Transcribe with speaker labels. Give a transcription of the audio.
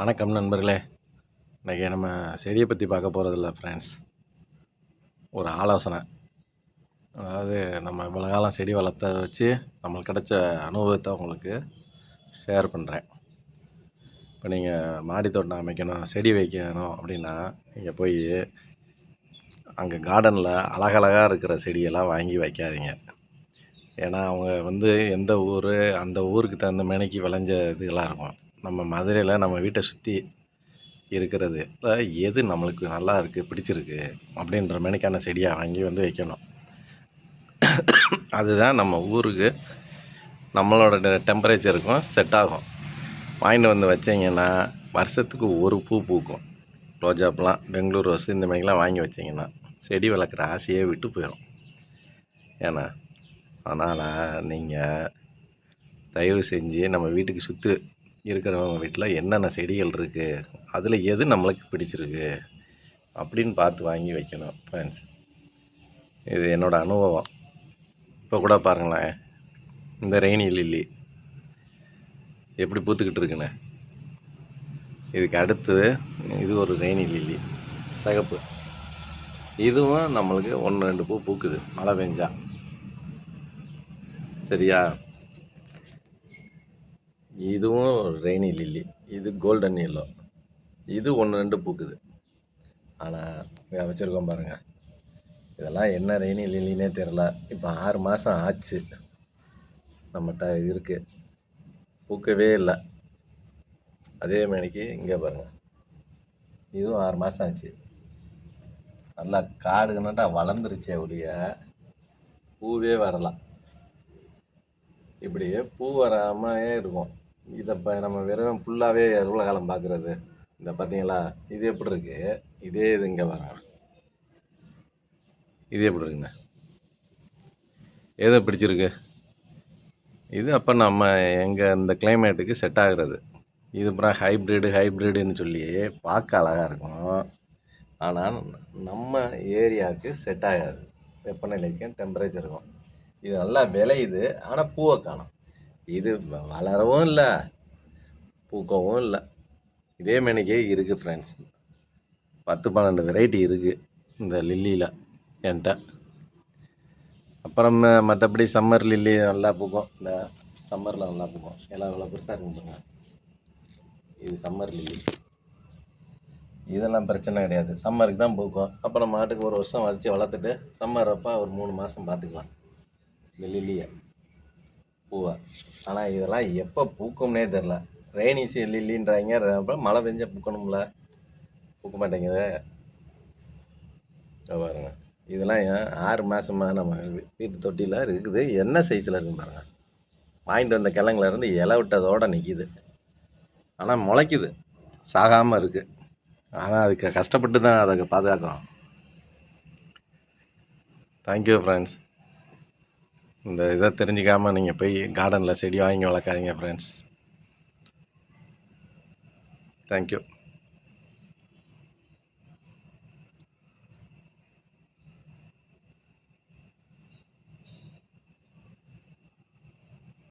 Speaker 1: வணக்கம் நண்பர்களே. இன்றைக்கி நம்ம செடியை பற்றி பார்க்க போகிறதில்ல ஃப்ரெண்ட்ஸ் ஒரு ஆலோசனை. அதாவது நம்ம இவ்வளோ காலம் செடி வளர்த்ததை வச்சு நம்மளுக்கு கிடைச்ச அனுபவத்தை உங்களுக்கு ஷேர் பண்ணுறேன் இப்போ நீங்கள் மாடி தோட்டம் அமைக்கணும் செடி வைக்கணும் அப்படின்னா நீங்கள் போய் அங்கே கார்டனில் அழகழகாக இருக்கிற செடியெல்லாம் வாங்கி வைக்காதீங்க. ஏன்னா அவங்க வந்து எந்த ஊர் அந்த ஊருக்கு தகுந்த மேனைக்கு விளைஞ்ச இதுகளாக இருக்கும். நம்ம மதுரையில் நம்ம வீட்டை சுற்றி இருக்கிறது. இப்போ எது நம்மளுக்கு நல்லா இருக்குது பிடிச்சிருக்கு அப்படின்ற மேனிக்கான செடியாக வாங்கி வந்து வைக்கணும். அதுதான் நம்ம ஊருக்கு நம்மளோட டெம்பரேச்சருக்கும் செட் ஆகும். வாங்கிட்டு வந்து வச்சிங்கன்னா வருஷத்துக்கு ஒரு பூ பூக்கும். ரோஜாப்பெலாம் பெங்களூர் ரோஸ் இந்த மாதிரிலாம் வாங்கி வச்சிங்கன்னா செடி வளர்க்குற ஆசையே விட்டு போயிடும் ஏன்னா அதனால் நீங்கள் தயவு செஞ்சு நம்ம வீட்டுக்கு சுற்று இருக்கிறவங்க வீட்டில் என்னென்ன செடிகள் இருக்குது அதில் எது நம்மளுக்கு பிடிச்சிருக்கு அப்படின்னு பார்த்து வாங்கி வைக்கணும் ஃப்ரெண்ட்ஸ் இது என்னோடய அனுபவம். இப்போ கூட பாருங்களேன் இந்த ரெய்னி லில்லி எப்படி பூத்துக்கிட்டு இருக்குண்ணே இதுக்கு அடுத்து இது ஒரு ரெய்னி லில்லி சிகப்பு. இதுவும் நம்மளுக்கு ஒன்று ரெண்டு பூ பூக்குது மழை பெஞ்சா. சரியா? இதுவும் ரெய்னி லில்லி இது கோல்டன் எல்லோ இது ஒன்று ரெண்டு பூக்குது. ஆனால் இங்கே வச்சுருக்கோம் பாருங்கள் இதெல்லாம் என்ன ரெய்னி லில்லினே தெரில இப்போ ஆறு மாதம் ஆச்சு. நம்மகிட்ட இருக்குது பூக்கவே இல்லை. அதே மாதிரிக்கு இங்கே பாருங்கள் இதுவும் ஆறு மாதம் ஆச்சு. நல்லா காடுகனாட்டா வளர்ந்துருச்சே ஒழிய பூவே வரலாம் இப்படியே பூ வராமையே இருக்கும். இதை இப்போ நம்ம வெறும் ஃபுல்லாகவே எவ்வளோ காலம் பார்க்குறது இந்த பார்த்தீங்களா இது எப்படி இருக்கு? இதே இது இங்கே வர இது எப்படி இருக்குங்க? எது பிடிச்சிருக்கு? இது அப்போ நம்ம எங்கள் இந்த கிளைமேட்டுக்கு செட் ஆகுறது. இது அப்புறம் ஹைப்ரிடு ஹைப்ரிடுன்னு சொல்லி பார்க்க அழகாக இருக்கும். ஆனால் நம்ம ஏரியாவுக்கு செட் ஆகாது. வெப்பநிலைக்கும் டெம்பரேச்சருக்கும் இது நல்லா விளையுது. ஆனால் பூவை காணும். இது வளரவும் இல்லை பூக்கவும் இல்லை. இதே மேனிக்கே இருக்குது ஃப்ரெண்ட்ஸ் பத்து பன்னெண்டு வெரைட்டி இருக்குது இந்த லில்லியில் என்கிட்ட அப்புறம் மற்றபடி சம்மர் லில்லி நல்லா பூக்கும். இந்த சம்மரில் நல்லா பூக்கும். எல்லாம் இவ்வளோ பெருசாக இருக்கும் இது சம்மர் லில்லி இதெல்லாம் பிரச்சனை கிடையாது. சம்மருக்கு தான் பூக்கும். அப்புறம் மாட்டுக்கு ஒரு வருஷம் வச்சு வளர்த்துட்டு சம்மர் அப்போ ஒரு மூணு மாதம் பார்த்துக்கலாம். இந்த லில்லியை பூவை. ஆனால் இதெல்லாம் எப்போ பூக்கும்னே தெரில. ரெய்னி சீல் இல்லைன்றாங்க அப்புறம் மழை பெஞ்சால் பூக்கணும்ல. பூக்க மாட்டேங்குது. பாருங்க. இதெல்லாம் ஆறு மாதமாக நம்ம வீட்டு தொட்டியில் இருக்குது. என்ன சைஸில் இருக்குன்னு பாருங்கள் வாங்கிட்டு வந்த கிழங்குலேருந்து இலை விட்டதோடு நிற்கிது ஆனால் முளைக்குது. சாகாமல் இருக்குது ஆனால் அதுக்கு கஷ்டப்பட்டு தான் அதை பாதுகாக்கிறோம் தேங்க்யூ ஃப்ரெண்ட்ஸ் இந்த இதை தெரிஞ்சிக்காமல் நீங்கள் போய் கார்டனில் செடி வாங்கி வளர்க்காதீங்க ஃப்ரெண்ட்ஸ் தேங்க்யூ